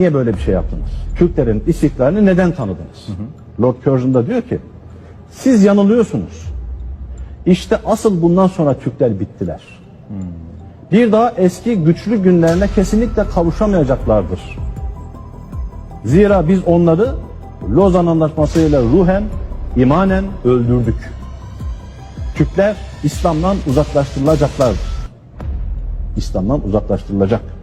Niye böyle bir şey yaptınız? Türklerin istiklalini neden tanıdınız? Lord Curzon da diyor ki siz yanılıyorsunuz. İşte asıl bundan sonra Türkler bittiler. Bir daha eski güçlü günlerine kesinlikle kavuşamayacaklardır. Zira biz onları Lozan Anlaşması'yla ruhen, imanen öldürdük. Türkler İslam'dan uzaklaştırılacaklardır. İslam'dan uzaklaştırılacak.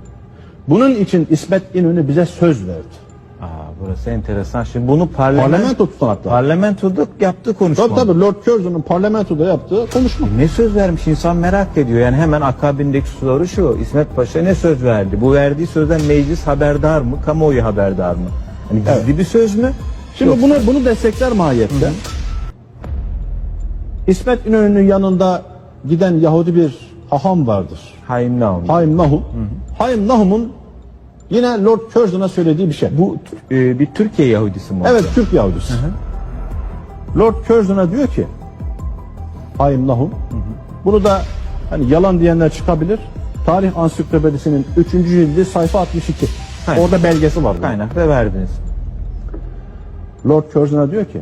Bunun için İsmet İnönü bize söz verdi. Aa, burası enteresan. Şimdi bunu parlament, Parlamento tutanakları. parlamentoda yaptı konuşma. Tabii tabii Lord Curzon'un parlamentoda yaptığı konuşma. Ne söz vermiş insan merak ediyor. Yani hemen akabindeki soru şu. İsmet Paşa ne söz verdi? Bu verdiği sözden meclis haberdar mı? Kamuoyu haberdar mı? Hani gizli Evet. bir söz mü? Şimdi Yoksa- bunu bunu destekler mahiyette. İsmet İnönü'nün yanında giden Yahudi bir haham vardır. Haim Naum. Haim Nahum. Haim Nahum'un yine Lord Curzon'a söylediği bir şey. Bu e, bir Türkiye Yahudisi mi? Evet Türk Yahudisi. Lord Curzon'a diyor ki Haim Nahum bunu da hani yalan diyenler çıkabilir. Tarih Ansiklopedisi'nin 3. cildi sayfa 62. Aynen. Orada belgesi var. Kaynakta verdiniz. Lord Curzon'a diyor ki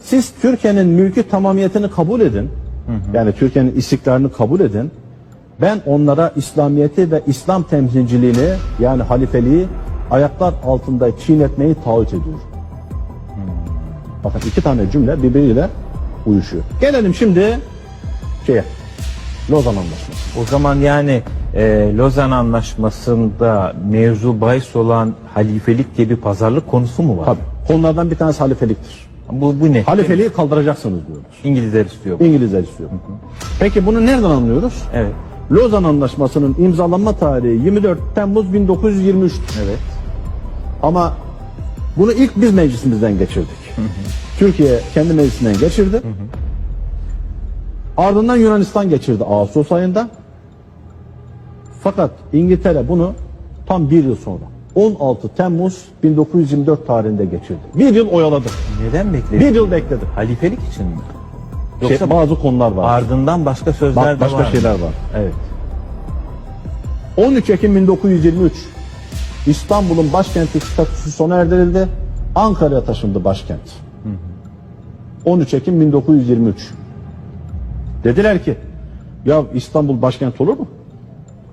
siz Türkiye'nin mülkü tamamiyetini kabul edin. Yani Türkiye'nin istiklalini kabul edin. Ben onlara İslamiyeti ve İslam temsilciliğini yani halifeliği ayaklar altında çiğnetmeyi taahhüt ediyorum. Bakın iki tane cümle birbiriyle uyuşuyor. Gelelim şimdi şeye Lozan Anlaşması. O zaman yani e, Lozan Anlaşması'nda mevzu bahis olan halifelik diye bir pazarlık konusu mu var? Tabii. Konulardan bir tanesi halifeliktir. Bu, bu ne? Halifeliği kaldıracaksınız diyorlar. İngilizler istiyor. bu. İngilizler istiyor. Peki bunu nereden anlıyoruz? Evet. Lozan Anlaşması'nın imzalanma tarihi 24 Temmuz 1923. Evet. Ama bunu ilk biz meclisimizden geçirdik. Türkiye kendi meclisinden geçirdi. Ardından Yunanistan geçirdi Ağustos ayında. Fakat İngiltere bunu tam bir yıl sonra 16 Temmuz 1924 tarihinde geçirdi. Bir yıl oyaladı. Neden bekledi? Bir yıl bekledi. Halifelik için mi? Şey, Yoksa bazı konular var. ardından başka sözler Bak, de başka var mı? şeyler var. Evet. 13 Ekim 1923 İstanbul'un başkenti statüsü sona erdirildi. Ankara'ya taşındı başkent. 13 Ekim 1923. Dediler ki ya İstanbul başkent olur mu?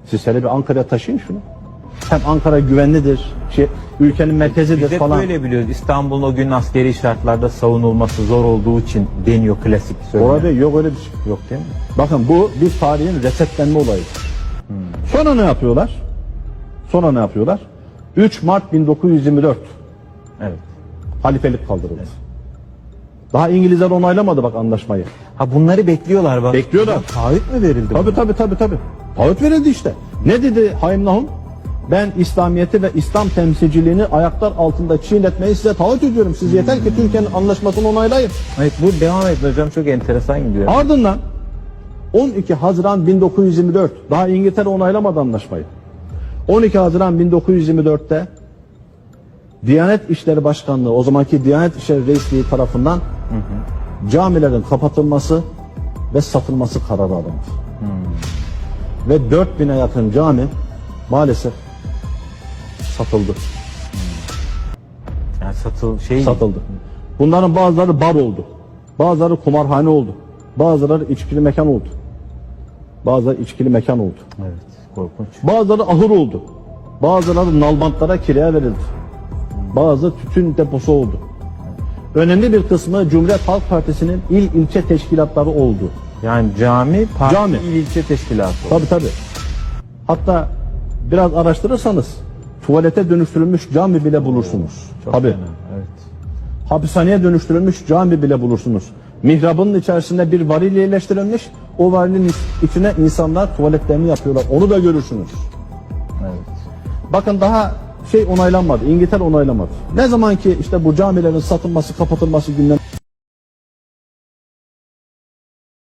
Siz hele bir Ankara'ya taşıyın şunu. Hem Ankara güvenlidir, şey, ülkenin merkezidir Biz hep falan. böyle biliyoruz. İstanbul'un o gün askeri şartlarda savunulması zor olduğu için deniyor klasik söylem. Orada yok öyle bir şey. Yok değil mi? Bakın bu bir tarihin resetlenme olayıdır. Sonra ne yapıyorlar? Sonra ne yapıyorlar? 3 Mart 1924 Evet. halifelik kaldırıldı. Daha İngilizler onaylamadı bak anlaşmayı. Ha bunları bekliyorlar bak. Bekliyorlar. Taahhüt mü verildi? Tabi tabi tabi tabi. Taahhüt verildi işte. Ne dedi Haim Nahum? Ben İslamiyeti ve İslam temsilciliğini ayaklar altında çiğnetmeyi size taahhüt ediyorum. Siz yeter ki Türkiye'nin anlaşmasını onaylayın. Evet bu devam et hocam çok enteresan gidiyor. Ardından 12 Haziran 1924 daha İngiltere onaylamadı anlaşmayı. 12 Haziran 1924'te Diyanet İşleri Başkanlığı o zamanki Diyanet İşleri Reisliği tarafından camilerin kapatılması ve satılması kararı alındı. Ve 4000'e yakın cami maalesef satıldı. Yani satıl şey Satıldı. Bunların bazıları bar oldu. Bazıları kumarhane oldu. Bazıları içkili mekan oldu. Bazıları içkili mekan oldu. Evet korkunç. Bazıları ahır oldu. Bazıları nalbantlara kiraya verildi. Bazı tütün deposu oldu. Önemli bir kısmı Cumhuriyet Halk Partisi'nin il ilçe teşkilatları oldu. Yani cami, parti, Cami. il ilçe teşkilatı. Tabi tabi. Hatta biraz araştırırsanız tuvalete dönüştürülmüş cami bile bulursunuz. Çok Tabi. fena, Evet. Hapishaneye dönüştürülmüş cami bile bulursunuz. Mihrabının içerisinde bir varil yerleştirilmiş. O varilin içine insanlar tuvaletlerini yapıyorlar. Onu da görürsünüz. Evet. Bakın daha şey onaylanmadı. İngiltere onaylamadı. Ne zaman ki işte bu camilerin satılması, kapatılması gündeme